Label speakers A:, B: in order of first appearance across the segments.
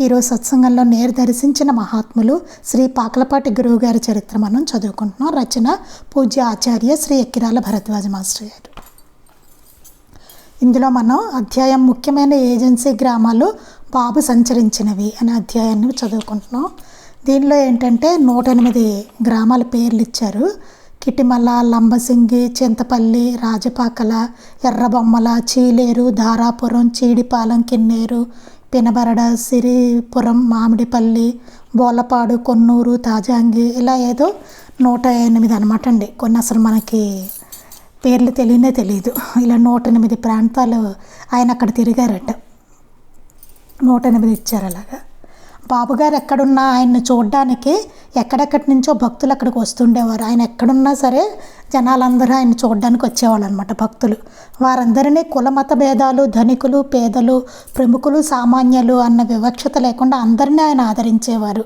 A: ఈరోజు సత్సంగంలో నేరు దర్శించిన మహాత్ములు శ్రీ పాకలపాటి గురువు గారి చరిత్ర మనం చదువుకుంటున్నాం. రచన పూజ్య ఆచార్య శ్రీ ఎక్కిరాల భరద్వాజ మాస్టర్ గారు. ఇందులో మనం అధ్యాయం ముఖ్యమైన ఏజెన్సీ గ్రామాలు బాబు సంచరించినవి అనే అధ్యాయాన్ని చదువుకుంటున్నాం. దీనిలో ఏంటంటే నూట ఎనిమిది గ్రామాల పేర్లు ఇచ్చారు. కిటిమల లంబసింగి చింతపల్లి రాజపాకల ఎర్రబొమ్మల చీలేరు ధారాపురం చీడిపాలెం కిన్నేరు పినబరడ సిరిపురం మామిడిపల్లి బోలపాడు కొన్నూరు తాజాంగి ఇలా ఏదో నూట ఎనిమిది అనమాట అండి. కొన్ని అసలు మనకి పేర్లు తెలియనే తెలియదు. ఇలా నూట ఎనిమిది ప్రాంతాలు ఆయన అక్కడ తిరిగారట. నూట ఎనిమిది ఇచ్చారు అలాగా. బాబుగారు ఎక్కడున్నా ఆయన్ని చూడడానికి ఎక్కడెక్కడి నుంచో భక్తులు అక్కడికి వస్తుండేవారు. ఆయన ఎక్కడున్నా సరే జనాలందరూ ఆయన చూడడానికి వచ్చేవాళ్ళు అనమాట భక్తులు. వారందరినీ కులమత భేదాలు ధనికులు పేదలు ప్రముఖులు సామాన్యులు అన్న వివక్షత లేకుండా అందరినీ ఆయన ఆదరించేవారు.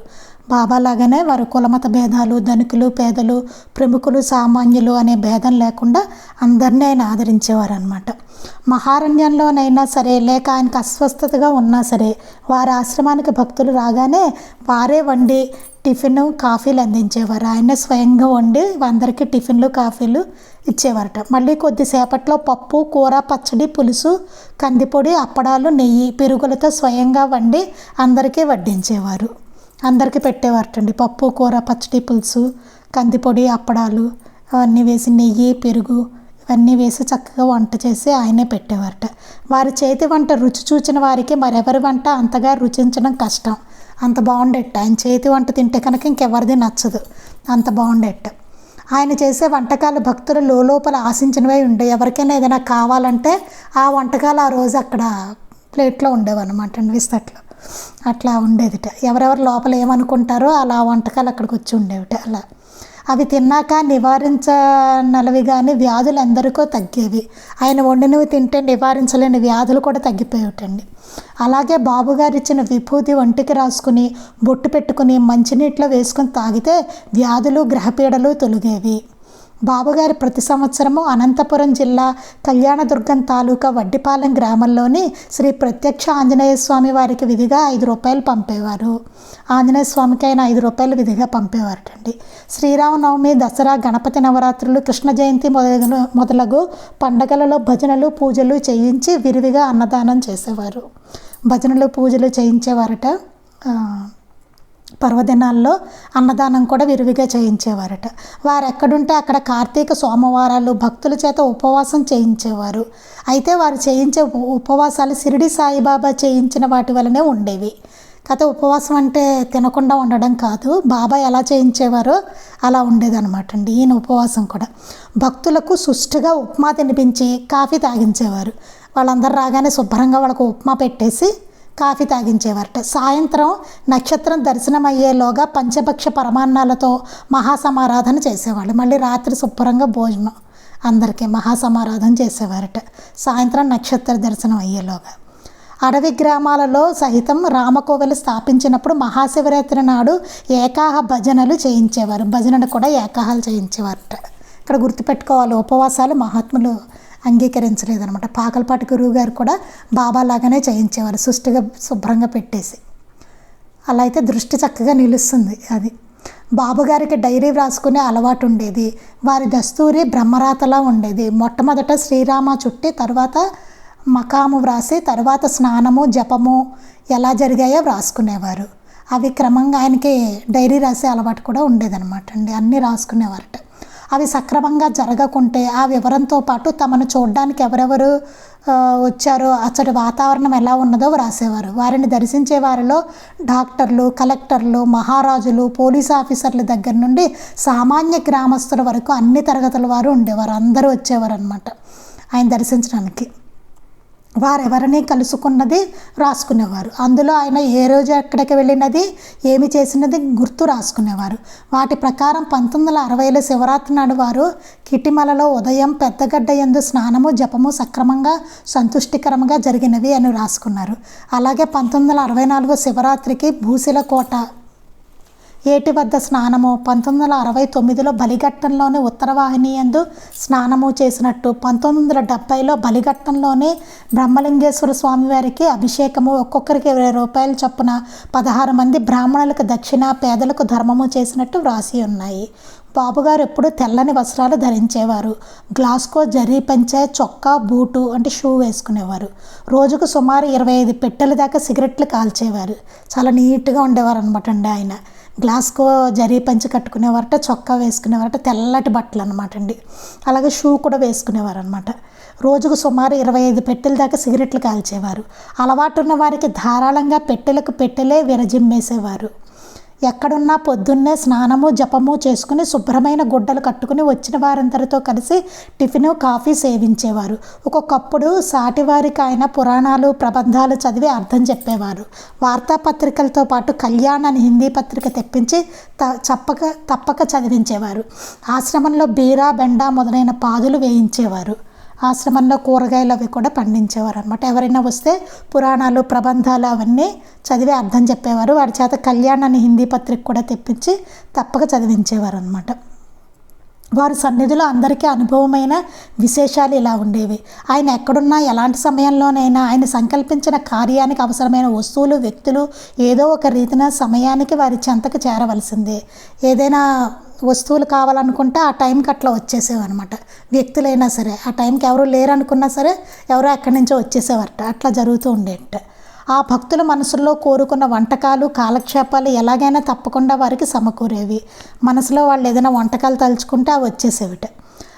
A: బాబా లాగానే వారు కులమత భేదాలు ధనికులు పేదలు ప్రముఖులు సామాన్యులు అనే భేదం లేకుండా అందరినీ ఆయన ఆదరించేవారు అనమాట మహారణ్యంలోనైనా సరే లేక ఆయనకు అస్వస్థతగా ఉన్నా సరే వారి ఆశ్రమానికి భక్తులు రాగానే వారే వండి టిఫిన్ కాఫీలు అందించేవారు. ఆయన స్వయంగా వండి అందరికీ టిఫిన్లు కాఫీలు ఇచ్చేవారట. మళ్ళీ కొద్దిసేపట్లో పప్పు కూర పచ్చడి పులుసు కందిపొడి అప్పడాలు నెయ్యి పెరుగులతో స్వయంగా వండి అందరికీ వడ్డించేవారు. అందరికీ పెట్టేవారటండి. పప్పు కూర పచ్చడి పులుసు కందిపొడి అప్పడాలు అవన్నీ వేసి నెయ్యి పెరుగు ఇవన్నీ వేసి చక్కగా వంట చేసి ఆయనే పెట్టేవారట. వారి చేతి వంట రుచి చూచిన వారికి మరెవరి వంట అంతగా రుచించడం కష్టం. అంత బాగుండేట. ఆయన చేతి వంట తింటే కనుక ఇంకెవరిది నచ్చదు. అంత బాగుండేట. ఆయన చేసే వంటకాలు భక్తులు లోపల ఆశించినవే ఉండే. ఎవరికైనా ఏదైనా కావాలంటే ఆ వంటకాలు ఆ రోజు అక్కడ ప్లేట్లో ఉండేవన్నమాట అండి విస్తట్లో. అట్లా ఉండేదిట. ఎవరెవరు లోపల ఏమనుకుంటారో అలా వంటకాలు అక్కడికి వచ్చి ఉండేవిట అలా. అవి తిన్నాక నివారించనలవి కానీ వ్యాధులు ఎందరికో తగ్గేవి. ఆయన వండినవి తింటే నివారించలేని వ్యాధులు కూడా తగ్గిపోయేటండి అలాగే బాబుగారు ఇచ్చిన విభూతి ఒంటికి రాసుకుని బొట్టు పెట్టుకుని మంచినీటిలో వేసుకొని తాగితే వ్యాధులు గ్రహపీడలు తొలగేవి. బాబుగారి ప్రతి సంవత్సరము అనంతపురం జిల్లా కళ్యాణదుర్గం తాలూకా వడ్డిపాలెం గ్రామంలోని శ్రీ ప్రత్యక్ష ఆంజనేయ స్వామి వారికి విధిగా ఐదు రూపాయలు పంపేవారు. ఆంజనేయ స్వామికి అయిన ఐదు రూపాయలు విధిగా పంపేవారటండి. శ్రీరామనవమి దసరా గణపతి నవరాత్రులు కృష్ణ జయంతి మొదలగు మొదలగు పండగలలో భజనలు పూజలు చేయించి విరివిగా అన్నదానం చేసేవారు. భజనలు పూజలు చేయించేవారట. పర్వదినాల్లో అన్నదానం కూడా విరివిగా చేయించేవారట. వారు ఎక్కడుంటే అక్కడ కార్తీక సోమవారాలు భక్తుల చేత ఉపవాసం చేయించేవారు. అయితే వారు చేయించే ఉపవాసాలు షిరిడి సాయిబాబా చేయించిన వాటి వలనే ఉండేవి. కథ ఉపవాసం అంటే తినకుండా ఉండడం కాదు బాబా ఎలా చేయించేవారో అలా ఉండేదనమాట అండి ఈయన ఉపవాసం కూడా. భక్తులకు సుష్టుగా ఉప్మా తినిపించి కాఫీ తాగించేవారు. వాళ్ళందరూ రాగానే శుభ్రంగా వాళ్ళకు ఉప్మా పెట్టేసి కాఫీ తాగించేవారట సాయంత్రం నక్షత్రం దర్శనం అయ్యేలోగా పంచపక్ష పరమాన్నాలతో మహాసమారాధన చేసేవాళ్ళు. మళ్ళీ రాత్రి శుభ్రంగా భోజనం అందరికీ మహాసమారాధన చేసేవారట. సాయంత్రం నక్షత్ర దర్శనం అయ్యేలోగా. అడవి గ్రామాలలో సహితం రామకోవెలు స్థాపించినప్పుడు మహాశివరాత్రి నాడు ఏకాహ భజనలు చేయించేవారు. భజనలు కూడా ఏకాహాలు చేయించేవారట. ఇక్కడ గుర్తుపెట్టుకోవాలి ఉపవాసాలు మహాత్ములు అంగీకరించలేదనమాట పాకలపాటి గురువు గారు కూడా బాబా లాగానే చేయించేవారు సుష్టిగా శుభ్రంగా పెట్టేసి. అలా అయితే దృష్టి చక్కగా నిలుస్తుంది అది. బాబుగారికి డైరీ వ్రాసుకునే అలవాటు ఉండేది. వారి దస్తూరి బ్రహ్మరాతలా ఉండేది. మొట్టమొదట శ్రీరామ చుట్టి తర్వాత మకాము వ్రాసి తర్వాత స్నానము జపము ఎలా జరిగాయో వ్రాసుకునేవారు. అవి క్రమంగా ఆయనకి డైరీ రాసే అలవాటు కూడా ఉండేదన్నమాట అండి. అన్నీ రాసుకునేవారట. అవి సక్రమంగా జరగకుంటే ఆ వివరంతో పాటు తమను చూడడానికి ఎవరెవరు వచ్చారో అచ్చటి వాతావరణం ఎలా ఉన్నదో వ్రాసేవారు వారిని దర్శించే వారిలో డాక్టర్లు కలెక్టర్లు మహారాజులు పోలీస్ ఆఫీసర్ల దగ్గర నుండి సామాన్య గ్రామస్తుల వరకు అన్ని తరగతుల వారు ఉండేవారు. అందరూ వచ్చేవారు అనమాట ఆయన దర్శించడానికి. వారెవరిని కలుసుకున్నది రాసుకునేవారు. అందులో ఆయన ఏ రోజు ఎక్కడికి వెళ్ళినది ఏమి చేసినది గుర్తు రాసుకునేవారు. వాటి ప్రకారం పంతొమ్మిది వందల అరవైలో శివరాత్రి నాడు వారు కిటిమలలో ఉదయం పెద్దగడ్డ ఎందు స్నానము జపము సక్రమంగా సంతుష్టికరంగా జరిగినవి అని రాసుకున్నారు. అలాగే పంతొమ్మిది వందల అరవై నాలుగు శివరాత్రికి భూశిల కోట ఏటి వద్ద స్నానము పంతొమ్మిది వందల అరవై తొమ్మిదిలో బలిఘట్టంలోని ఉత్తరవాహిని యందు స్నానము చేసినట్టు పంతొమ్మిది వందల డెబ్బైలో బలిఘట్టంలోని బ్రహ్మలింగేశ్వర స్వామివారికి అభిషేకము ఒక్కొక్కరికి ఇరవై రూపాయల చొప్పున పదహారు మంది బ్రాహ్మణులకు దక్షిణ పేదలకు ధర్మము చేసినట్టు వ్రాసి ఉన్నాయి. బాబుగారు ఎప్పుడు తెల్లని వస్త్రాలు ధరించేవారు. గ్లాస్కో జరీ పంచే చొక్కా బూటు అంటే షూ వేసుకునేవారు. రోజుకు సుమారు ఇరవై ఐదు పెట్టెల దాకా సిగరెట్లు కాల్చేవారు. చాలా నీట్గా ఉండేవారు అనమాట అండి ఆయన. గ్లాస్కో జరీ పంచి కట్టుకునేవారట చొక్కా వేసుకునేవారట తెల్లటి బట్టలు అనమాట అండి. అలాగే షూ కూడా వేసుకునేవారు అనమాట రోజుకు సుమారు ఇరవై ఐదు పెట్టెల దాకా సిగరెట్లు కాల్చేవారు. అలవాటు ఉన్న వారికి ధారాళంగా పెట్టెలకు పెట్టెలే విరజిమ్మేసేవారు. ఎక్కడున్నా పొద్దున్నే స్నానము జపము చేసుకుని శుభ్రమైన గుడ్డలు కట్టుకుని వచ్చిన వారందరితో కలిసి టిఫిన్ కాఫీ సేవించేవారు. ఒక్కొక్కప్పుడు సాటివారికి ఆయన పురాణాలు ప్రబంధాలు చదివి అర్థం చెప్పేవారు. వార్తాపత్రికలతో పాటు కళ్యాణ్ అని హిందీ పత్రిక తెప్పించి త చప్పక తప్పక చదివించేవారు. ఆశ్రమంలో బీరా బెండ మొదలైన పాదులు వేయించేవారు. ఆశ్రమంలో కూరగాయలు అవి కూడా పండించేవారు అనమాట ఎవరైనా వస్తే పురాణాలు ప్రబంధాలు అవన్నీ చదివి అర్థం చెప్పేవారు. వారి చేత కళ్యాణ్ అని హిందీ పత్రిక కూడా తెప్పించి తప్పక చదివించేవారు అనమాట వారి సన్నిధిలో అందరికీ అనుభవమైన విశేషాలు ఇలా ఉండేవి. ఆయన ఎక్కడున్నా ఎలాంటి సమయంలోనైనా ఆయన సంకల్పించిన కార్యానికి అవసరమైన వస్తువులు వ్యక్తులు ఏదో ఒక రీతిన సమయానికి వారి చెంతకు చేరవలసిందే. ఏదైనా వస్తువులు కావాలనుకుంటే ఆ టైంకి అట్లా వచ్చేసేవన్నమాట వ్యక్తులైనా సరే ఆ టైంకి ఎవరు లేరనుకున్నా సరే ఎవరో ఎక్కడి నుంచో వచ్చేసేవారట. అట్లా జరుగుతూ ఉండేట ఆ భక్తుల మనసులో కోరుకున్న వంటకాలు కాలక్షేపాలు ఎలాగైనా తప్పకుండా వారికి సమకూరేవి. మనసులో వాళ్ళు ఏదైనా వంటకాలు తలుచుకుంటే అవి వచ్చేసేవిట.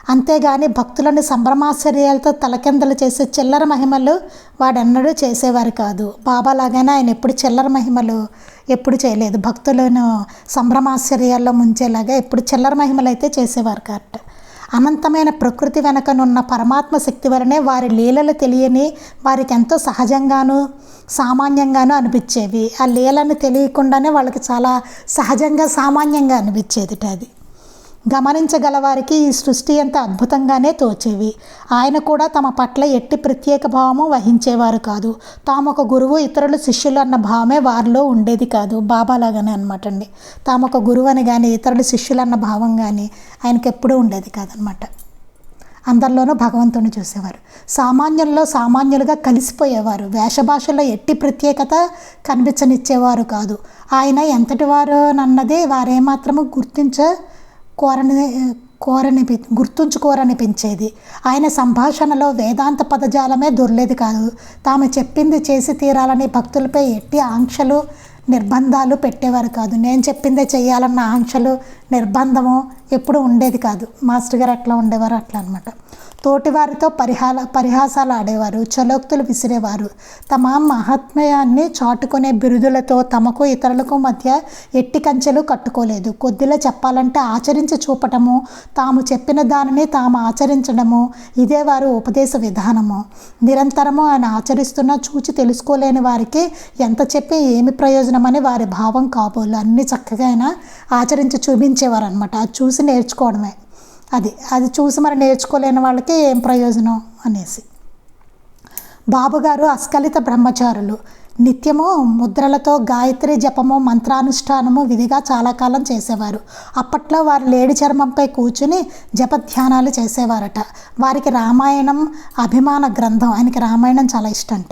A: అంతేగాని భక్తులను సంభ్రమాశ్చర్యాలతో తలకిందలు చేసే చిల్లర మహిమలు వాడెన్నడూ చేసేవారు కాదు. బాబా లాగానే ఆయన ఎప్పుడు చిల్లర మహిమలు ఎప్పుడు చేయలేదు. భక్తులను సంభ్రమాశ్చర్యాల్లో ముంచేలాగా ఎప్పుడు చిల్లర మహిమలు అయితే చేసేవారు కరెక్ట్ అనంతమైన ప్రకృతి వెనకనున్న పరమాత్మ శక్తి వలనే వారి లీలలు తెలియని వారికి ఎంతో సహజంగాను సామాన్యంగాను అనిపించేవి. ఆ లీలను తెలియకుండానే వాళ్ళకి చాలా సహజంగా సామాన్యంగా అనిపించేది అది. గమనించగల వారికి ఈ సృష్టి ఎంత అద్భుతంగానే తోచేవి. ఆయన కూడా తమ పట్ల ఎట్టి ప్రత్యేక భావము వహించేవారు కాదు. తాము ఒక గురువు ఇతరులు శిష్యులు అన్న భావమే వారిలో ఉండేది కాదు. బాబాలాగానే అనమాట అండి తాము ఒక గురువు అని కానీ ఇతరులు శిష్యులు అన్న భావం కానీ ఆయనకి ఎప్పుడూ ఉండేది కాదనమాట అందరిలోనూ భగవంతుని చూసేవారు. సామాన్యుల్లో సామాన్యులుగా కలిసిపోయేవారు. వేషభాషల్లో ఎట్టి ప్రత్యేకత కనిపించనిచ్చేవారు కాదు. ఆయన ఎంతటి వారు అన్నది వారేమాత్రము గుర్తించ కోరని కోరని గుర్తుంచుకోరనిపించేది ఆయన సంభాషణలో వేదాంత పదజాలమే దొర్లేది కాదు. తాము చెప్పింది చేసి తీరాలని భక్తులపై ఎట్టి ఆంక్షలు నిర్బంధాలు పెట్టేవారు కాదు. నేను చెప్పిందే చేయాలన్న ఆంక్షలు నిర్బంధము ఎప్పుడు ఉండేది కాదు. మాస్టర్ గారు అట్లా ఉండేవారు అట్లా అనమాట తోటివారితో పరిహాల పరిహాసాలు ఆడేవారు చలోక్తులు విసిరేవారు. తమ మహాత్మ్యాన్ని చాటుకునే బిరుదులతో తమకు ఇతరులకు మధ్య ఎట్టి కంచెలు కట్టుకోలేదు. కొద్దిలో చెప్పాలంటే ఆచరించి చూపటము తాము చెప్పిన దానిని తాము ఆచరించడము ఇదే వారు ఉపదేశ విధానము. నిరంతరము ఆయన ఆచరిస్తున్న చూచి తెలుసుకోలేని వారికి ఎంత చెప్పి ఏమి ప్రయోజనమని వారి భావం కాబోలు. అన్ని చక్కగా ఆయన ఆచరించి చూపించేవారు అనమాట చూసి నేర్చుకోవడమే. అది అది చూసి మరి నేర్చుకోలేని వాళ్ళకి ఏం ప్రయోజనం అనేసి. బాబుగారు అస్కలిత బ్రహ్మచారులు. నిత్యము ముద్రలతో గాయత్రి జపము మంత్రానుష్ఠానము విధిగా చాలా కాలం చేసేవారు. అప్పట్లో వారు లేడి చర్మంపై కూర్చుని జపధ్యానాలు చేసేవారట. వారికి రామాయణం అభిమాన గ్రంథం ఆయనకి రామాయణం చాలా ఇష్టంట.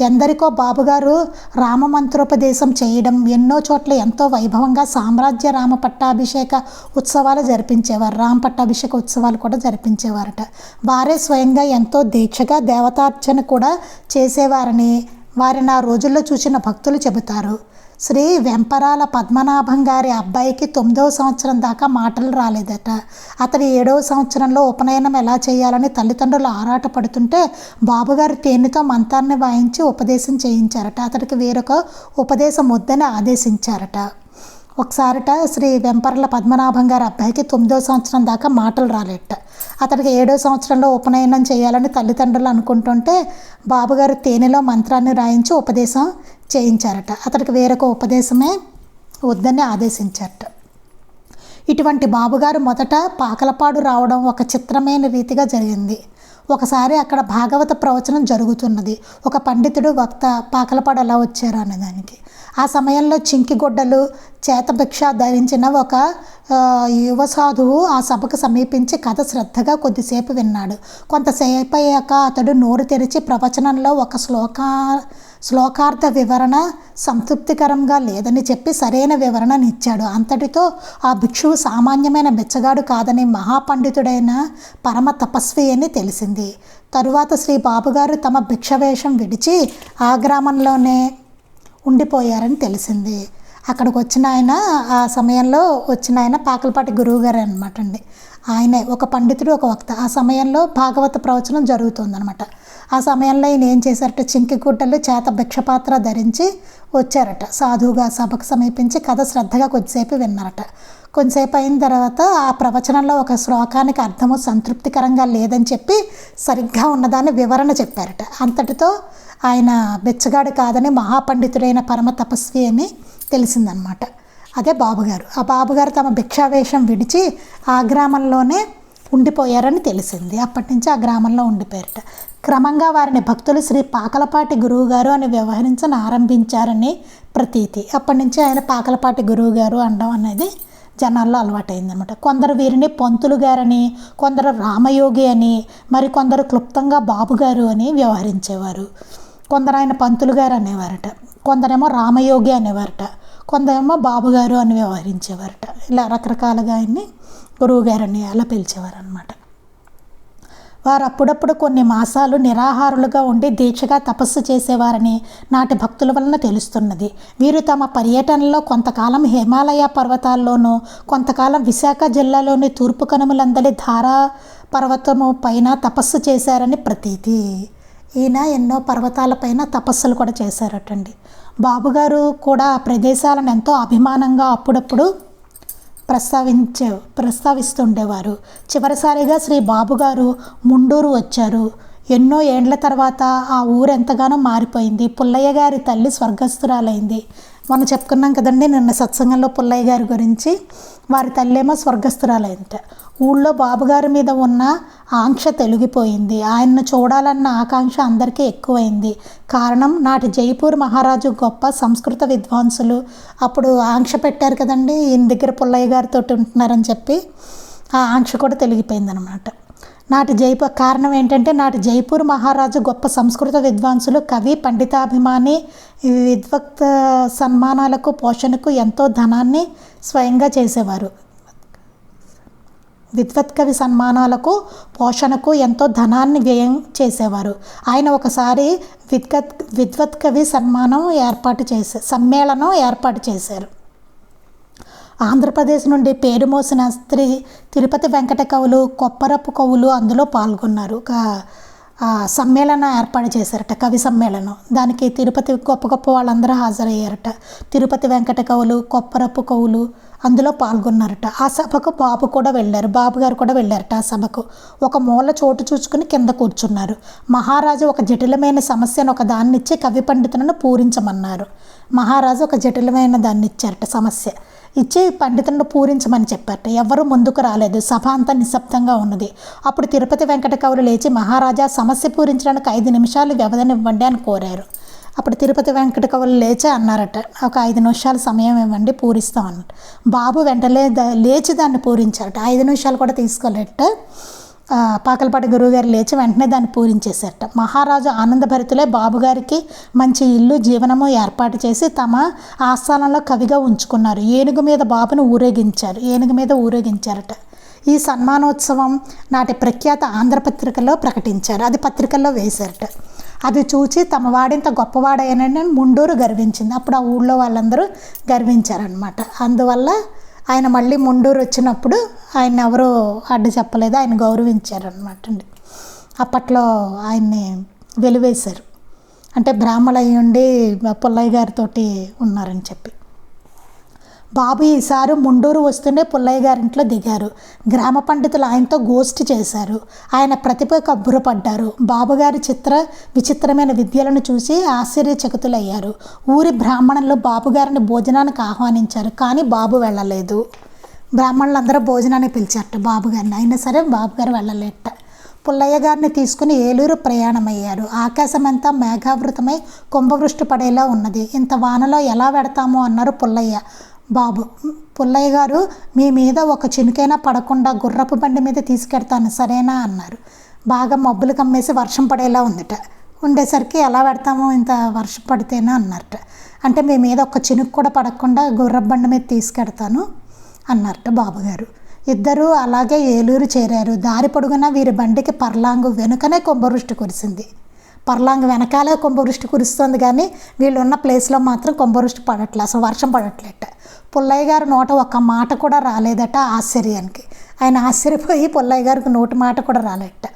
A: ఎందరికో బాబుగారు రామమంత్రోపదేశం చేయడం ఎన్నో చోట్ల ఎంతో వైభవంగా సామ్రాజ్య రామ పట్టాభిషేక ఉత్సవాలు జరిపించేవారు. రామ పట్టాభిషేక ఉత్సవాలు కూడా జరిపించేవారట. వారే స్వయంగా ఎంతో దీక్షగా దేవతార్చన కూడా చేసేవారని వారిని ఆ రోజుల్లో చూసిన భక్తులు చెబుతారు. శ్రీ వెంపరాల పద్మనాభం గారి అబ్బాయికి తొమ్మిదవ సంవత్సరం దాకా మాటలు రాలేదట. అతడు ఏడవ సంవత్సరంలో ఉపనయనం ఎలా చేయాలని తల్లిదండ్రులు ఆరాటపడుతుంటే బాబుగారు తేనెతో మంతాన్ని వాయించి ఉపదేశం చేయించారట. అతడికి వేరొక ఉపదేశం వద్దని ఆదేశించారట. ఒకసారట శ్రీ వెంపర్ల పద్మనాభం గారి అబ్బాయికి తొమ్మిదో సంవత్సరం దాకా మాటలు రాలేట అతడికి ఏడో సంవత్సరంలో ఉపనయనం చేయాలని తల్లిదండ్రులు అనుకుంటుంటే బాబుగారు తేనెలో మంత్రాన్ని రాయించి ఉపదేశం చేయించారట. అతడికి వేరొక ఉపదేశమే వద్దని ఆదేశించారట. ఇటువంటి బాబుగారు మొదట పాకలపాడు రావడం ఒక చిత్రమైన రీతిగా జరిగింది. ఒకసారి అక్కడ భాగవత ప్రవచనం జరుగుతున్నది. ఒక పండితుడు వక్త పాకలపాడు ఎలా వచ్చారు అనే దానికి. ఆ సమయంలో చింకిగుడ్డలు చేతభిక్ష ధరించిన ఒక యువ సాధువు ఆ సభకు సమీపించి కథ శ్రద్ధగా కొద్దిసేపు విన్నాడు. కొంతసేపు అయ్యాక అతడు నోరు తెరిచి ప్రవచనంలో ఒక శ్లోక శ్లోకార్థ వివరణ సంతృప్తికరంగా లేదని చెప్పి సరైన వివరణనిచ్చాడు. అంతటితో ఆ భిక్షువు సామాన్యమైన బిచ్చగాడు కాదని మహాపండితుడైన పరమ తపస్వి అని తెలిసింది. తరువాత శ్రీ బాబుగారు తమ భిక్షవేషం విడిచి ఆ గ్రామంలోనే ఉండిపోయారని తెలిసింది. అక్కడికి వచ్చిన ఆయన ఆ సమయంలో వచ్చిన ఆయన పాకలపాటి గురువు గారు అనమాట అండి. ఆయనే ఒక పండితుడు ఒక వక్త. ఆ సమయంలో భాగవత ప్రవచనం జరుగుతుందనమాట ఆ సమయంలో ఈయన ఏం చేశారట? చింకి గుడ్డలు చేత భిక్షపాత్ర ధరించి వచ్చారట. సాధువుగా సభకు సమీపించి కథ శ్రద్ధగా కొద్దిసేపు విన్నారట. కొంతసేపు అయిన తర్వాత ఆ ప్రవచనంలో ఒక శ్లోకానికి అర్థము సంతృప్తికరంగా లేదని చెప్పి సరిగ్గా ఉన్నదాన్ని వివరణ చెప్పారట. అంతటితో ఆయన బెచ్చగాడు కాదని మహాపండితుడైన పరమ తపస్వి అని తెలిసిందనమాట అదే బాబుగారు. ఆ బాబుగారు తమ భిక్షావేషం విడిచి ఆ గ్రామంలోనే ఉండిపోయారని తెలిసింది. అప్పటి నుంచి ఆ గ్రామంలో ఉండిపోయారట. క్రమంగా వారిని భక్తులు శ్రీ పాకలపాటి గురువుగారు అని వ్యవహరించని ఆరంభించారని ప్రతీతి. అప్పటి నుంచి ఆయన పాకలపాటి గురువుగారు అనడం అనేది జనాల్లో అలవాటైందనమాట కొందరు వీరిని పంతులు గారని కొందరు రామయోగి అని మరి కొందరు క్లుప్తంగా బాబుగారు అని వ్యవహరించేవారు. కొందరు ఆయన పంతులు గారు అనేవారట కొందరేమో రామయోగి అనేవారట కొందరేమో బాబుగారు అని వ్యవహరించేవారట. ఇలా రకరకాలుగా ఆయన్ని గురువుగారని అలా పిలిచేవారనమాట వారు అప్పుడప్పుడు కొన్ని మాసాలు నిరాహారులుగా ఉండి దీక్షగా తపస్సు చేసేవారని నాటి భక్తుల వలన తెలుస్తున్నది. వీరు తమ పర్యటనలో కొంతకాలం హిమాలయ పర్వతాల్లోనూ కొంతకాలం విశాఖ జిల్లాలోని తూర్పు కనుమలందలి ధారా పర్వతము పైన తపస్సు చేశారని ప్రతీతి. ఈయన ఎన్నో పర్వతాలపైన తపస్సులు కూడా చేశారటండి. బాబుగారు కూడా ఆ ప్రదేశాలను ఎంతో అభిమానంగా అప్పుడప్పుడు ప్రస్తావించే ప్రస్తావిస్తుండేవారు. చివరిసారిగా శ్రీ బాబుగారు ముండూరు వచ్చారు. ఎన్నో ఏండ్ల తర్వాత ఆ ఊరు ఎంతగానో మారిపోయింది. పుల్లయ్య గారి తల్లి స్వర్గస్థురాలైంది. మనం చెప్పుకున్నాం కదండి నిన్న సత్సంగంలో పుల్లయ్య గారి గురించి. వారి తల్లేమో స్వర్గస్థురాలైందట ఊళ్ళో బాబుగారి మీద ఉన్న ఆంక్ష తొలగిపోయింది. ఆయన్ను చూడాలన్న ఆకాంక్ష అందరికీ ఎక్కువైంది. కారణం నాటి జైపూర్ మహారాజు గొప్ప సంస్కృత విద్వాంసులు. అప్పుడు ఆంక్ష పెట్టారు కదండి ఈయన దగ్గర పుల్లయ్య గారితో ఉంటున్నారని చెప్పి ఆ ఆంక్ష కూడా తొలగిపోయిందనమాట. నాటి జైపూర్ కారణం ఏంటంటే నాటి జైపూర్ మహారాజు గొప్ప సంస్కృత విద్వాంసులు కవి పండితాభిమాని విద్వక్త సన్మానాలకు పోషణకు ఎంతో ధనాన్ని స్వయంగా చేసేవారు. విద్వత్ కవి సన్మానాలకు పోషణకు ఎంతో ధనాన్ని వ్యయం చేసేవారు. ఆయన ఒకసారి విద్వత్ విద్వత్కవి సన్మానం ఏర్పాటు చేసే సమ్మేళనం ఏర్పాటు చేశారు. ఆంధ్రప్రదేశ్ నుండి పేరు మోసిన స్త్రీ తిరుపతి వెంకట కవులు కొప్పరపు కవులు అందులో పాల్గొన్నారు. ఒక సమ్మేళనం ఏర్పాటు చేశారట కవి సమ్మేళనం. దానికి తిరుపతి గొప్ప గొప్ప వాళ్ళందరూ హాజరయ్యారట. తిరుపతి వెంకట కవులు కొప్పరపు కవులు అందులో పాల్గొన్నారట. ఆ సభకు బాబు కూడా వెళ్ళారు బాబు గారు కూడా వెళ్ళారట ఆ సభకు. ఒక మూల చోటు చూసుకుని కింద కూర్చున్నారు. మహారాజు ఒక జటిలమైన సమస్యను ఒక దాన్ని ఇచ్చి కవి పండితులను పూరించమన్నారు. మహారాజు ఒక జటిలమైన దాన్ని ఇచ్చారట సమస్య. ఇచ్చి పండితులను పూరించమని చెప్పారట. ఎవరూ ముందుకు రాలేదు. సభ అంతా నిశ్శబ్దంగా ఉన్నది. అప్పుడు తిరుపతి వెంకట కవులు లేచి మహారాజా సమస్య పూరించడానికి ఐదు నిమిషాలు వ్యవధినివ్వండి అని కోరారు. అప్పుడు తిరుపతి వెంకట కవులు లేచి అన్నారట ఒక ఐదు నిమిషాలు సమయం ఇవ్వండి పూరిస్తాం అన్నట్టు బాబు వెంటనే లేచి దాన్ని పూరించారట. ఐదు నిమిషాలు కూడా తీసుకోలేట? పాకలపాటి గురువుగారు లేచి వెంటనే దాన్ని పూరించేశారట. మహారాజు ఆనందభరితులే బాబుగారికి మంచి ఇల్లు జీవనము ఏర్పాటు చేసి తమ ఆస్థానంలో కవిగా ఉంచుకున్నారు. ఏనుగు మీద బాబును ఊరేగించారు. ఏనుగు మీద ఊరేగించారట. ఈ సన్మానోత్సవం నాటి ప్రఖ్యాత ఆంధ్రపత్రికలో ప్రకటించారు. అది పత్రికల్లో వేశారట. అది చూచి తమ వాడింత గొప్పవాడైనని ముండూరు గర్వించింది. అప్పుడు ఆ ఊళ్ళో వాళ్ళందరూ గర్వించారనమాట అందువల్ల ఆయన మళ్ళీ ముండూరు వచ్చినప్పుడు ఆయన ఎవరో అడ్డు చెప్పలేదు ఆయన గౌరవించారనమాట అండి. అప్పట్లో ఆయన్ని వెలివేశారు. అంటే బ్రాహ్మణ అయ్యుండి ఉండి పుల్లయ్య గారితోటి ఉన్నారని చెప్పి. బాబు ఈసారి ముండూరు వస్తూనే పుల్లయ్య గారింట్లో దిగారు. గ్రామ పండితులు ఆయనతో గోష్ఠి చేశారు. ఆయన ప్రతిభ కబ్బురపడ్డారు. బాబుగారి చిత్ర విచిత్రమైన విద్యలను చూసి ఆశ్చర్యచకితులయ్యారు. ఊరి బ్రాహ్మణులు బాబుగారిని భోజనానికి ఆహ్వానించారు కానీ బాబు వెళ్ళలేదు. బ్రాహ్మణులందరూ భోజనానికి పిలిచారట బాబుగారిని అయినా సరే బాబుగారు వెళ్ళలేట. పుల్లయ్య గారిని తీసుకుని ఏలూరు ప్రయాణమయ్యారు. ఆకాశమంతా మేఘావృతమై కుంభవృష్టి పడేలా ఉన్నది. ఇంత వానలో ఎలా పెడతాము అన్నారు పుల్లయ్య. బాబు పుల్లయ్య గారు మీ మీద ఒక చినుకైనా పడకుండా గుర్రపు బండి మీద తీసుకెడతాను సరేనా? అన్నారు. బాగా మబ్బులు కమ్మేసి వర్షం పడేలా ఉందిట. ఉండేసరికి ఎలా పెడతాము ఇంత వర్షం పడితేనా అన్నారట అంటే మీ మీద ఒక చినుకు కూడా పడకుండా గుర్రపు బండి మీద తీసుకెడతాను అన్నారట బాబుగారు ఇద్దరూ అలాగే ఏలూరు చేరారు. దారి పొడుగునా వీరి బండికి పర్లాంగు వెనుకనే కుంభవృష్టి కురిసింది. పర్లాంగ్ వెనకాలే కుంభవృష్టి కురుస్తుంది కానీ వీళ్ళున్న ప్లేస్లో మాత్రం కుంభవృష్టి పడట్లే అసలు వర్షం పడట్లేట పుల్లయ్య గారు నోట ఒక్క మాట కూడా రాలేదట ఆశ్చర్యానికి. ఆయన ఆశ్చర్యపోయి పుల్లయ్య గారికి నోటి మాట కూడా రాలేట.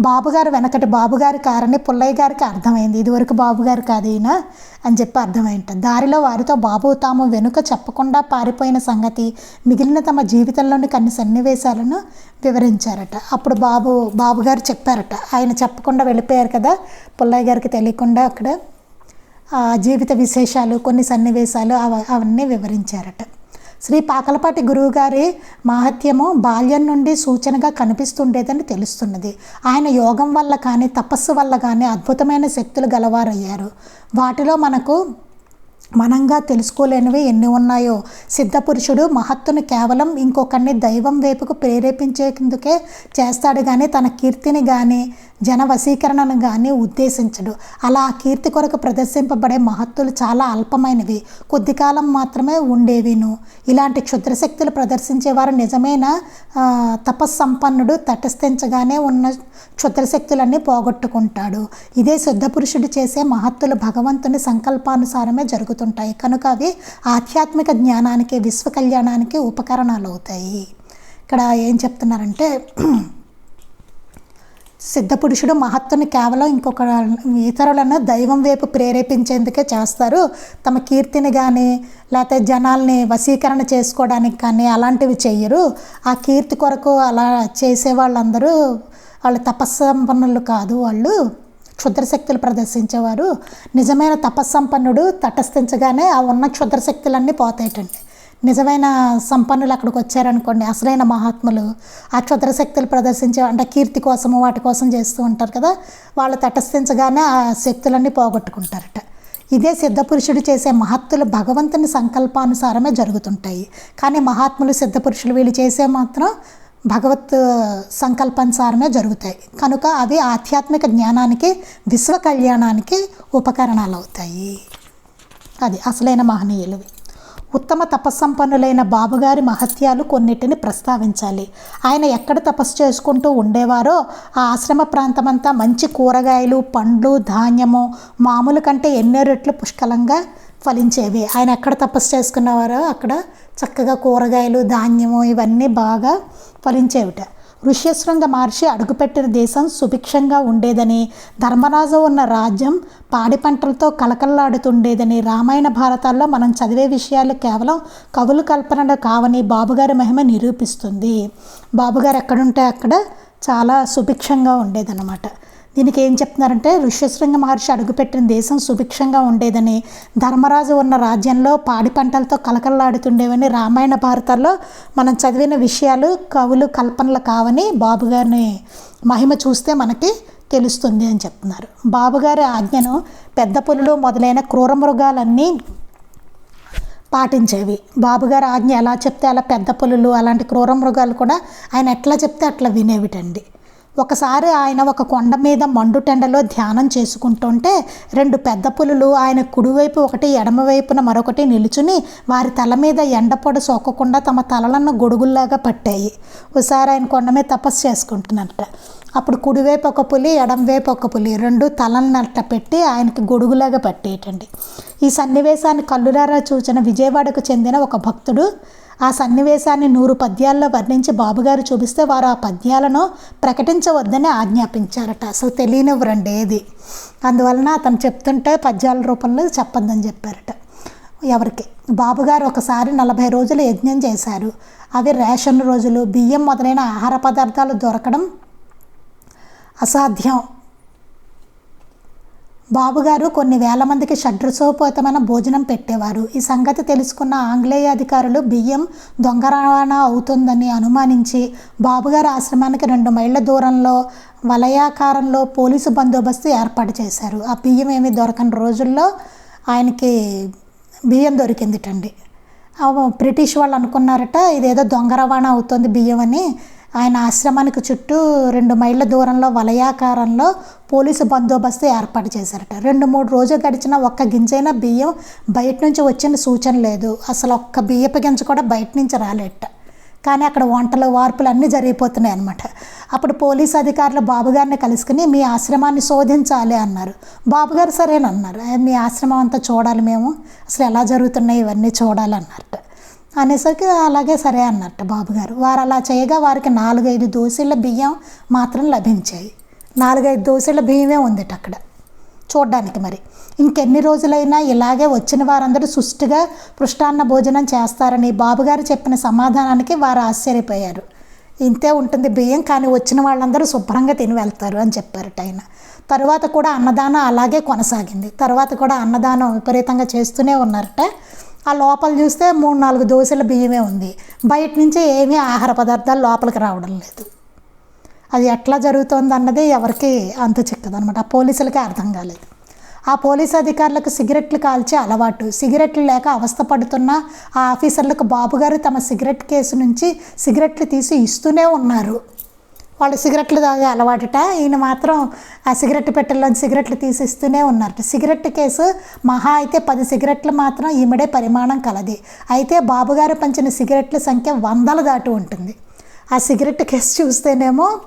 A: బాబుగారు వెనకటి బాబుగారి కారని పుల్లయ్య గారికి అర్థమైంది. ఇదివరకు బాబుగారు కాదు ఈయన అని చెప్పి అర్థమైంట. దారిలో వారితో బాబు తాము వెనుక చెప్పకుండా పారిపోయిన సంగతి మిగిలిన తమ జీవితంలోని కొన్ని సన్నివేశాలను వివరించారట. అప్పుడు బాబు బాబుగారు చెప్పారట. ఆయన చెప్పకుండా వెళ్ళిపోయారు కదా? పుల్లయ్య గారికి తెలియకుండా అక్కడ జీవిత విశేషాలు కొన్ని సన్నివేశాలు అవ అవన్నీ వివరించారట. శ్రీ పాకలపాటి గురువుగారి మాహత్యము బాల్యం నుండి సూచనగా కనిపిస్తుండేదని తెలుస్తున్నది. ఆయన యోగం వల్ల కానీ తపస్సు వల్ల కానీ అద్భుతమైన శక్తులు గలవారయ్యారు. వాటిలో మనకు మనంగా తెలుసుకోలేనివి ఎన్ని ఉన్నాయో. సిద్ధపురుషుడు మహత్తును కేవలం ఇంకొకరిని దైవం వైపుకు ప్రేరేపించేందుకే చేస్తాడు కానీ తన కీర్తిని కానీ జన వశీకరణను కానీ ఉద్దేశించడు. అలా ఆ కీర్తి కొరకు ప్రదర్శింపబడే మహత్తులు చాలా అల్పమైనవి. కొద్ది కాలం మాత్రమే ఉండేవిను. ఇలాంటి క్షుద్రశక్తులు ప్రదర్శించేవారు నిజమైన? తపస్సంపన్నుడు తటస్థించగానే ఉన్న క్షుద్రశక్తులన్నీ పోగొట్టుకుంటాడు. ఇదే శుద్ధ పురుషుడు చేసే మహత్తులు భగవంతుని సంకల్పానుసారమే జరుగుతుంటాయి. కనుక అవి ఆధ్యాత్మిక జ్ఞానానికి విశ్వ కళ్యాణానికి ఉపకరణాలు అవుతాయి ఇక్కడ ఏం చెప్తున్నారంటే సిద్ధపురుషుడు మహత్తుని కేవలం ఇంకొక ఇతరులను దైవం వైపు ప్రేరేపించేందుకే చేస్తారు. తమ కీర్తిని కానీ లేకపోతే జనాల్ని వశీకరణ చేసుకోవడానికి కానీ అలాంటివి చెయ్యరు ఆ కీర్తి కొరకు అలా చేసే వాళ్ళందరూ వాళ్ళు తపస్సంపన్నులు కాదు. వాళ్ళు క్షుద్రశక్తులు ప్రదర్శించేవారు. నిజమైన తపస్సంపన్నుడు తటస్థించగానే ఆ ఉన్న క్షుద్రశక్తులన్నీ పోతాయటండి. నిజమైన సంపన్నులు అక్కడికి వచ్చారనుకోండి అసలైన మహాత్ములు ఆ క్షుద్రశక్తులు ప్రదర్శించే అంటే కీర్తి కోసము వాటి కోసం చేస్తూ ఉంటారు కదా వాళ్ళు తటస్థించగానే ఆ శక్తులన్నీ పోగొట్టుకుంటారట. ఇదే సిద్ధపురుషుడు చేసే మహత్తులు భగవంతుని సంకల్పానుసారమే జరుగుతుంటాయి. కానీ మహాత్ములు సిద్ధపురుషులు వీళ్ళు చేసే మాత్రం భగవత్ సంకల్పానుసారమే జరుగుతాయి. కనుక అవి ఆధ్యాత్మిక జ్ఞానానికి విశ్వ కళ్యాణానికి ఉపకరణాలు అవుతాయి అది అసలైన మహనీయులు ఉత్తమ తపస్సంపన్నులైన బాబుగారి మహత్యాలు కొన్నిటిని ప్రస్తావించాలి. ఆయన ఎక్కడ తపస్సు చేసుకుంటూ ఉండేవారో ఆ ఆశ్రమ ప్రాంతమంతా మంచి కూరగాయలు పండ్లు ధాన్యము మామూలు కంటే ఎన్నో రెట్లు పుష్కలంగా ఫలించేవి. ఆయన ఎక్కడ తపస్సు చేసుకున్నవారో అక్కడ చక్కగా కూరగాయలు ధాన్యము ఇవన్నీ బాగా ఫలించేవిట. ఋష్యశృంగ మహర్షి అడుగుపెట్టిన దేశం సుభిక్షంగా ఉండేదని ధర్మరాజు ఉన్న రాజ్యం పాడి పంటలతో కలకల్లాడుతుండేదని రామాయణ భారతాల్లో మనం చదివే విషయాలు కేవలం కవులు కల్పనలు కావని బాబుగారి మహిమ నిరూపిస్తుంది. బాబుగారు ఎక్కడుంటే అక్కడ చాలా సుభిక్షంగా ఉండేదన్నమాట. దీనికి ఏం చెప్తున్నారంటే ఋష్యశృంగ మహర్షి అడుగుపెట్టిన దేశం సుభిక్షంగా ఉండేదని ధర్మరాజు ఉన్న రాజ్యంలో పాడి పంటలతో కలకలలాడుతుండేవని రామాయణ భారతాల్లో మనం చదివిన విషయాలు కవులు కల్పనలు కావని బాబుగారిని మహిమ చూస్తే మనకి తెలుస్తుంది అని చెప్తున్నారు. బాబుగారి ఆజ్ఞను పెద్ద పులులు మొదలైన క్రూర మృగాలన్నీ పాటించేవి. బాబుగారు ఆజ్ఞ ఎలా చెప్తే అలా పెద్ద పులులు అలాంటి క్రూర మృగాలు కూడా ఆయన ఎట్లా చెప్తే అట్లా వినేవిటండి. ఒకసారి ఆయన ఒక కొండ మీద మండుటెండలో ధ్యానం చేసుకుంటుంటే రెండు పెద్ద పులులు ఆయన కుడివైపు ఒకటి ఎడమవైపున మరొకటి నిలుచుని వారి తల మీద ఎండపొడ సోకకుండా తమ తలలను గొడుగుల్లాగా పట్టాయి. ఒకసారి ఆయన కొండ మీద తపస్సు చేసుకుంటున్నట్ట అప్పుడు కుడివైపు ఒక పులి ఎడంవైపు ఒక పులి రెండు తలనట్ట పెట్టి ఆయనకి గొడుగులాగా పట్టేయటండి. ఈ సన్నివేశాన్ని కల్లురారా చూచిన విజయవాడకు చెందిన ఒక భక్తుడు ఆ సన్నివేశాన్ని నూరు పద్యాల్లో వర్ణించి బాబుగారు చూపిస్తే వారు ఆ పద్యాలను ప్రకటించవద్దని ఆజ్ఞాపించారట. అసలు తెలియనివ్వరండి ఏది. అందువలన అతను చెప్తుంటే పద్యాల రూపంలో చెప్పొద్దని చెప్పారట. ఎవరికి? బాబుగారు ఒకసారి నలభై రోజులు యజ్ఞం చేశారు. అవి రేషన్ రోజులు బియ్యం మొదలైన ఆహార పదార్థాలు దొరకడం అసాధ్యం. బాబుగారు కొన్ని వేల మందికి షడ్రసోపేతమైన భోజనం పెట్టేవారు. ఈ సంగతి తెలుసుకున్న ఆంగ్లేయ అధికారులు బియ్యం దొంగ రవాణా అవుతుందని అనుమానించి బాబుగారి ఆశ్రమానికి రెండు మైళ్ళ దూరంలో వలయాకారంలో పోలీసు బందోబస్తు ఏర్పాటు చేశారు. ఆ బియ్యం ఏమి దొరకని రోజుల్లో ఆయనకి బియ్యం దొరికిందిటండి. బ్రిటిష్ వాళ్ళు అనుకున్నారట ఇదేదో దొంగ రవాణా అవుతుంది బియ్యం అని. ఆయన ఆశ్రమానికి చుట్టూ రెండు మైళ్ళ దూరంలో వలయాకారంలో పోలీసు బందోబస్తు ఏర్పాటు చేశారట. రెండు మూడు రోజులు గడిచిన ఒక్క గింజైనా బియ్యం బయట నుంచి వచ్చిన సూచన లేదు. అసలు ఒక్క బియ్యపు గింజ కూడా బయట నుంచి రాలేట కానీ అక్కడ వంటలు వార్పులు అన్నీ జరిగిపోతున్నాయి అనమాట అప్పుడు పోలీస్ అధికారులు బాబుగారిని కలుసుకుని మీ ఆశ్రమాన్ని శోధించాలి అన్నారు. బాబుగారు సరేనన్నారు. మీ ఆశ్రమం అంతా చూడాలి మేము. అసలు ఎలా జరుగుతున్నాయి ఇవన్నీ చూడాలన్నారట అనేసరికి అలాగే సరే అన్నట్టు బాబుగారు వారు అలా చేయగా వారికి నాలుగైదు దోశల బియ్యం మాత్రం లభించాయి. నాలుగైదు దోశల బియ్యమే ఉందిట అక్కడ. చూడ్డానికి మరి. ఇంకెన్ని రోజులైనా ఇలాగే వచ్చిన వారందరూ సుష్టిగా పృష్టాన్న భోజనం చేస్తారని బాబుగారు చెప్పిన సమాధానానికి వారు ఆశ్చర్యపోయారు. ఇంతే ఉంటుంది బియ్యం కానీ వచ్చిన వాళ్ళందరూ శుభ్రంగా తిని వెళ్తారు అని చెప్పారట ఆయన. తర్వాత కూడా అన్నదానం అలాగే కొనసాగింది. తర్వాత కూడా అన్నదానం విపరీతంగా చేస్తూనే ఉన్నారట. ఆ లోపల చూస్తే మూడు నాలుగు దోశల బియ్యమే ఉంది. బయట నుంచి ఏమీ ఆహార పదార్థాలు లోపలికి రావడం లేదు. అది ఎట్లా జరుగుతోంది అన్నది ఎవరికి అంత చిక్కదనమాట ఆ పోలీసులకే అర్థం కాలేదు. ఆ పోలీస్ అధికారులకు సిగరెట్లు కాల్చే అలవాటు సిగరెట్లు లేక అవస్థ పడుతున్న ఆ ఆఫీసర్లకు బాబుగారు తమ సిగరెట్ కేసు నుంచి సిగరెట్లు తీసి ఇస్తూనే ఉన్నారు. వాళ్ళు సిగరెట్లు తాగే అలవాటుట. ఈయన మాత్రం ఆ సిగరెట్ పెట్టెల్లోని సిగరెట్లు తీసి ఇస్తూనే ఉన్నారట. సిగరెట్ కేసు మహా అయితే పది సిగరెట్లు మాత్రం ఈమెడే పరిమాణం కలది. అయితే బాబుగారు పంచిన సిగరెట్ల సంఖ్య వందలు దాటి ఉంటుంది. ఆ సిగరెట్ కేసు చూస్తేనేమో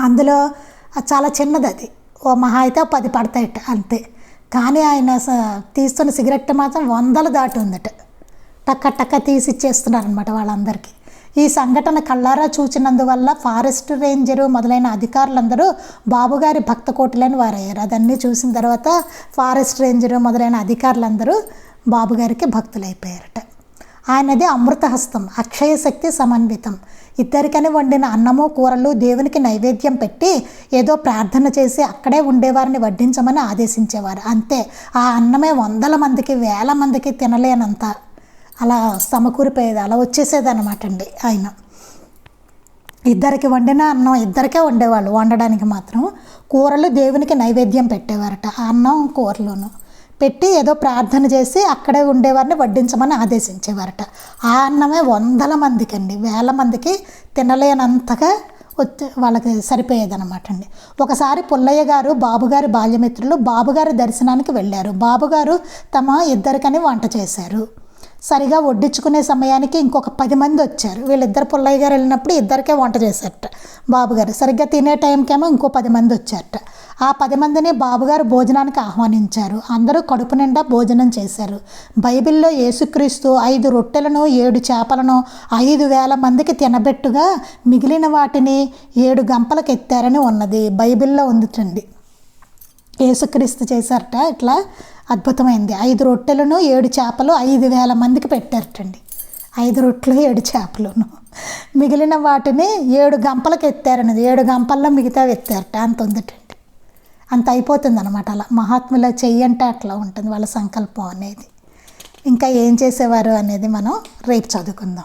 A: అందులో చాలా చిన్నది అది. ఓ మహా అయితే పది పడతాయట అంతే. కానీ ఆయన స- తీస్తున్న సిగరెట్ మాత్రం వందలు దాటి ఉందట. టక్క టక్క తీసి ఇచ్చేస్తున్నారనమాట వాళ్ళందరికీ. ఈ సంఘటన కళ్ళారా చూచినందువల్ల ఫారెస్ట్ రేంజరు మొదలైన అధికారులందరూ బాబుగారి భక్త కోటిలని వారయ్యారు. అదన్నీ చూసిన తర్వాత ఫారెస్ట్ రేంజరు మొదలైన అధికారులందరూ బాబుగారికి భక్తులైపోయారట. ఆయనది అమృతహస్తం అక్షయ శక్తి సమన్వితం. ఇద్దరికని వండిన అన్నము కూరలు దేవునికి నైవేద్యం పెట్టి ఏదో ప్రార్థన చేసి అక్కడే ఉండేవారిని వడ్డించమని ఆదేశించేవారు. అంతే ఆ అన్నమే వందల మందికి వేల మందికి తినలేనంత అలా సమకూరిపోయేది అలా వచ్చేసేది అనమాట అండి ఆయన. ఇద్దరికి వండిన అన్నం ఇద్దరికే వండేవాళ్ళు. వండడానికి మాత్రం కూరలు దేవునికి నైవేద్యం పెట్టేవారట ఆ అన్నం కూరలోను. పెట్టి ఏదో ప్రార్థన చేసి అక్కడే ఉండేవారిని వడ్డించమని ఆదేశించేవారట. ఆ అన్నమే వందల మందికి అండి వేల మందికి తినలేనంతగా వచ్చే వాళ్ళకి సరిపోయేదన్నమాట అండి. ఒకసారి పుల్లయ్య గారు బాబుగారి బాల్యమిత్రులు బాబుగారి దర్శనానికి వెళ్ళారు. బాబుగారు తమ ఇద్దరికని వంట చేశారు. సరిగా వడ్డించుకునే సమయానికి ఇంకొక పది మంది వచ్చారు. వీళ్ళిద్దరు పుల్లయ్య గారు వెళ్ళినప్పుడు ఇద్దరికే వంట చేశారట. బాబుగారు సరిగ్గా తినే టైంకేమో ఇంకో పది మంది వచ్చారట. ఆ పది మందిని బాబుగారు భోజనానికి ఆహ్వానించారు. అందరూ కడుపు నిండా భోజనం చేశారు. బైబిల్లో యేసుక్రీస్తు ఐదు రొట్టెలను ఏడు చేపలను ఐదు వేల మందికి తినబెట్టుగా మిగిలిన వాటిని ఏడు గంపలకు ఎత్తారని ఉన్నది బైబిల్లో ఉందిటండి. యేసుక్రీస్తు చేశారట ఇట్లా. అద్భుతమైంది. ఐదు రొట్టెలను ఏడు చేపలు ఐదు వేల మందికి పెట్టారటండి. ఐదు రొట్టెలు ఏడు చేపలను. మిగిలిన వాటిని ఏడు గంపలకు ఎత్తారనేది ఏడు గంపల్లో మిగతా ఎత్తారట. అంత ఉందటండి. అంత అయిపోతుంది అనమాట అలా. మహాత్ముల చెయ్యంటే అట్లా ఉంటుంది వాళ్ళ సంకల్పం అనేది. ఇంకా ఏం చేసేవారు అనేది మనం రేపు చదువుకుందాం.